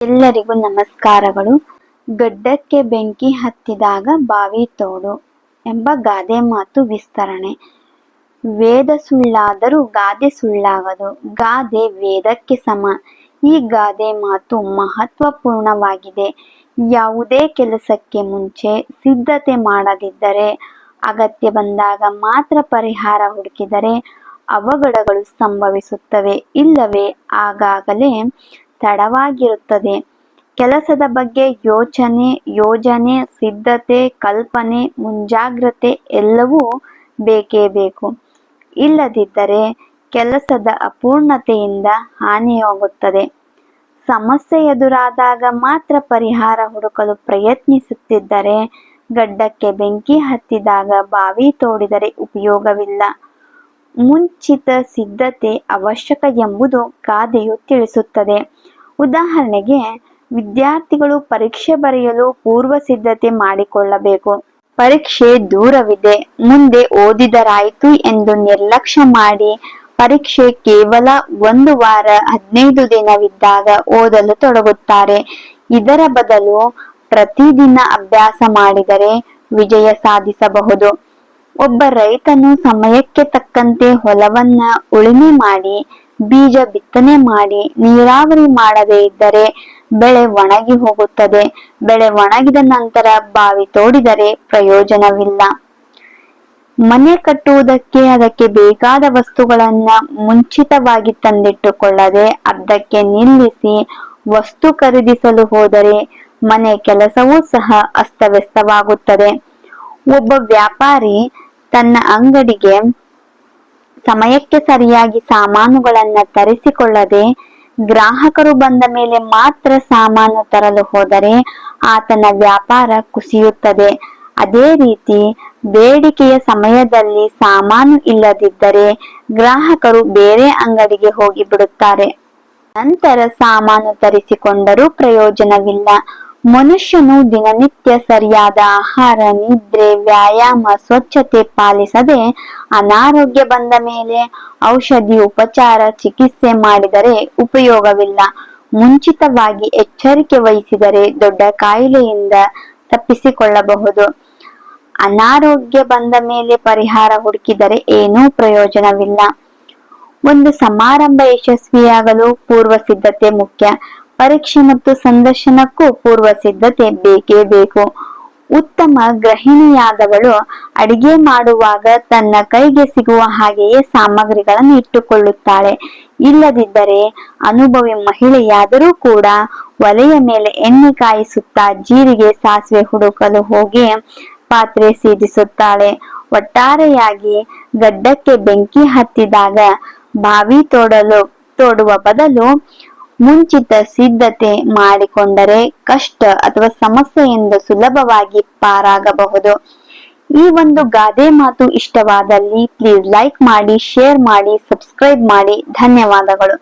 ಎಲ್ಲರಿಗೂ ನಮಸ್ಕಾರಗಳು. ಗಡ್ಡಕ್ಕೆ ಬೆಂಕಿ ಹತ್ತಿದಾಗ ಬಾವಿ ತೋಡು ಎಂಬ ಗಾದೆ ಮಾತು ವಿಸ್ತರಣೆ. ವೇದ ಸುಳ್ಳಾದರೂ ಗಾದೆ ಸುಳ್ಳಾಗದು, ಗಾದೆ ವೇದಕ್ಕೆ ಸಮ. ಈ ಗಾದೆ ಮಾತು ಮಹತ್ವಪೂರ್ಣವಾಗಿದೆ. ಯಾವುದೇ ಕೆಲಸಕ್ಕೆ ಮುಂಚೆ ಸಿದ್ಧತೆ ಮಾಡದಿದ್ದರೆ, ಅಗತ್ಯ ಬಂದಾಗ ಮಾತ್ರ ಪರಿಹಾರ ಹುಡುಕಿದರೆ ಅವಘಡಗಳು ಸಂಭವಿಸುತ್ತವೆ. ಇಲ್ಲವೇ, ಆಗಾಗಲೇ ತಡವಾಗಿರುತ್ತದೆ. ಕೆಲಸದ ಬಗ್ಗೆ ಯೋಚನೆ, ಯೋಜನೆ, ಸಿದ್ಧತೆ, ಕಲ್ಪನೆ, ಮುಂಜಾಗ್ರತೆ ಎಲ್ಲವೂ ಬೇಕೇ ಬೇಕು. ಇಲ್ಲದಿದ್ದರೆ ಕೆಲಸದ ಅಪೂರ್ಣತೆಯಿಂದ ಹಾನಿಯಾಗುತ್ತದೆ. ಸಮಸ್ಯೆ ಎದುರಾದಾಗ ಮಾತ್ರ ಪರಿಹಾರ ಹುಡುಕಲು ಪ್ರಯತ್ನಿಸುತ್ತಿದ್ದರೆ, ಗಡ್ಡಕ್ಕೆ ಬೆಂಕಿ ಹತ್ತಿದಾಗ ಬಾವಿ ತೋಡಿದರೆ ಉಪಯೋಗವಿಲ್ಲ. ಮುಂಚಿತ ಸಿದ್ಧತೆ ಅವಶ್ಯಕ ಎಂಬುದು ಗಾದೆಯು ತಿಳಿಸುತ್ತದೆ. ಉದಾಹರಣೆಗೆ, ವಿದ್ಯಾರ್ಥಿಗಳು ಪರೀಕ್ಷೆ ಬರೆಯಲು ಪೂರ್ವ ಸಿದ್ಧತೆ ಮಾಡಿಕೊಳ್ಳಬೇಕು. ಪರೀಕ್ಷೆ ದೂರವಿದೆ, ಮುಂದೆ ಓದಿದರಾಯಿತು ಎಂದು ನಿರ್ಲಕ್ಷ್ಯ ಮಾಡಿ ಪರೀಕ್ಷೆ ಕೇವಲ ಒಂದು ವಾರ, ಹದಿನೈದು ದಿನವಿದ್ದಾಗ ಓದಲು ತೊಡಗುತ್ತಾರೆ. ಇದರ ಬದಲು ಪ್ರತಿದಿನ ಅಭ್ಯಾಸ ಮಾಡಿದರೆ ವಿಜಯ ಸಾಧಿಸಬಹುದು. ಒಬ್ಬ ರೈತನು ಸಮಯಕ್ಕೆ ತಕ್ಕಂತೆ ಹೊಲವನ್ನ ಉಳುಮೆ ಮಾಡಿ ಬೀಜ ಬಿತ್ತನೆ ಮಾಡಿ ನೀರಾವರಿ ಮಾಡದೇ ಇದ್ದರೆ ಬೆಳೆ ಒಣಗಿ ಹೋಗುತ್ತದೆ. ಬೆಳೆ ಒಣಗಿದ ನಂತರ ಬಾವಿ ತೋಡಿದರೆ ಪ್ರಯೋಜನವಿಲ್ಲ. ಮನೆ ಕಟ್ಟುವುದಕ್ಕೆ ಅದಕ್ಕೆ ಬೇಕಾದ ವಸ್ತುಗಳನ್ನ ಮುಂಚಿತವಾಗಿ ತಂದಿಟ್ಟುಕೊಳ್ಳದೆ ಅರ್ಧಕ್ಕೆ ನಿಲ್ಲಿಸಿ ವಸ್ತು ಖರೀದಿಸಲು ಹೋದರೆ ಮನೆ ಕೆಲಸವೂ ಸಹ ಅಸ್ತವ್ಯಸ್ತವಾಗುತ್ತದೆ. ಒಬ್ಬ ವ್ಯಾಪಾರಿ ತನ್ನ ಅಂಗಡಿಗೆ ಸಮಯಕ್ಕೆ ಸರಿಯಾಗಿ ಸಾಮಾನುಗಳನ್ನ ತರಿಸಿಕೊಳ್ಳದೆ ಗ್ರಾಹಕರು ಬಂದ ಮೇಲೆ ಮಾತ್ರ ಸಾಮಾನು ತರಲು ಹೋದರೆ ಆತನ ವ್ಯಾಪಾರ ಕುಸಿಯುತ್ತದೆ. ಅದೇ ರೀತಿ ಬೇಡಿಕೆಯ ಸಮಯದಲ್ಲಿ ಸಾಮಾನು ಇಲ್ಲದಿದ್ದರೆ ಗ್ರಾಹಕರು ಬೇರೆ ಅಂಗಡಿಗೆ ಹೋಗಿ ಬಿಡುತ್ತಾರೆ ನಂತರ ಸಾಮಾನು ತರಿಸಿಕೊಂಡರೂ ಪ್ರಯೋಜನವಿಲ್ಲ. ಮನುಷ್ಯನು ದಿನನಿತ್ಯ ಸರಿಯಾದ ಆಹಾರ, ನಿದ್ರೆ, ವ್ಯಾಯಾಮ, ಸ್ವಚ್ಛತೆ ಪಾಲಿಸದೆ ಅನಾರೋಗ್ಯ ಬಂದ ಮೇಲೆ ಔಷಧಿ, ಉಪಚಾರ, ಚಿಕಿತ್ಸೆ ಮಾಡಿದರೆ ಉಪಯೋಗವಿಲ್ಲ. ಮುಂಚಿತವಾಗಿ ಎಚ್ಚರಿಕೆ ವಹಿಸಿದರೆ ದೊಡ್ಡ ಕಾಯಿಲೆಯಿಂದ ತಪ್ಪಿಸಿಕೊಳ್ಳಬಹುದು. ಅನಾರೋಗ್ಯ ಬಂದ ಮೇಲೆ ಪರಿಹಾರ ಹುಡುಕಿದರೆ ಏನೂ ಪ್ರಯೋಜನವಿಲ್ಲ. ಒಂದು ಸಮಾರಂಭ ಯಶಸ್ವಿಯಾಗಲು ಪೂರ್ವ ಸಿದ್ಧತೆ ಮುಖ್ಯ. ಪರೀಕ್ಷೆ ಮತ್ತು ಸಂದರ್ಶನಕ್ಕೂ ಪೂರ್ವ ಸಿದ್ಧತೆ ಬೇಕೇ ಬೇಕು. ಉತ್ತಮ ಗೃಹಿಣಿಯಾದವಳು ಅಡಿಗೆ ಮಾಡುವಾಗ ತನ್ನ ಕೈಗೆ ಸಿಗುವ ಹಾಗೆಯೇ ಸಾಮಗ್ರಿಗಳನ್ನು ಇಟ್ಟುಕೊಳ್ಳುತ್ತಾಳೆ. ಇಲ್ಲದಿದ್ದರೆ ಅನುಭವಿ ಮಹಿಳೆಯಾದರೂ ಕೂಡ ಒಲೆಯ ಮೇಲೆ ಎಣ್ಣೆ ಕಾಯಿಸುತ್ತಾ ಜೀರಿಗೆ ಸಾಸಿವೆ ಹುಡುಕಲು ಹೋಗಿ ಪಾತ್ರೆ ಸೀದಿಸುತ್ತಾಳೆ. ಒಟ್ಟಾರೆಯಾಗಿ ಗಡ್ಡಕ್ಕೆ ಬೆಂಕಿ ಹತ್ತಿದಾಗ ಬಾವಿ ತೋಡಲು, ತೋಡುವ ಬದಲು ಮುಂಚಿತ ಸಿದ್ಧತೆ ಮಾಡಿಕೊಂಡರೆ ಕಷ್ಟ ಅಥವಾ ಸಮಸ್ಯೆಯಿಂದ ಸುಲಭವಾಗಿ ಪಾರಾಗಬಹುದು. ಈ ಒಂದು ಗಾದೆ ಮಾತು ಇಷ್ಟವಾದಲ್ಲಿ ಪ್ಲೀಸ್ ಲೈಕ್ ಮಾಡಿ ಶೇರ್ ಮಾಡಿ ಸಬ್ಸ್ಕ್ರೈಬ್ ಮಾಡಿ. ಧನ್ಯವಾದಗಳು.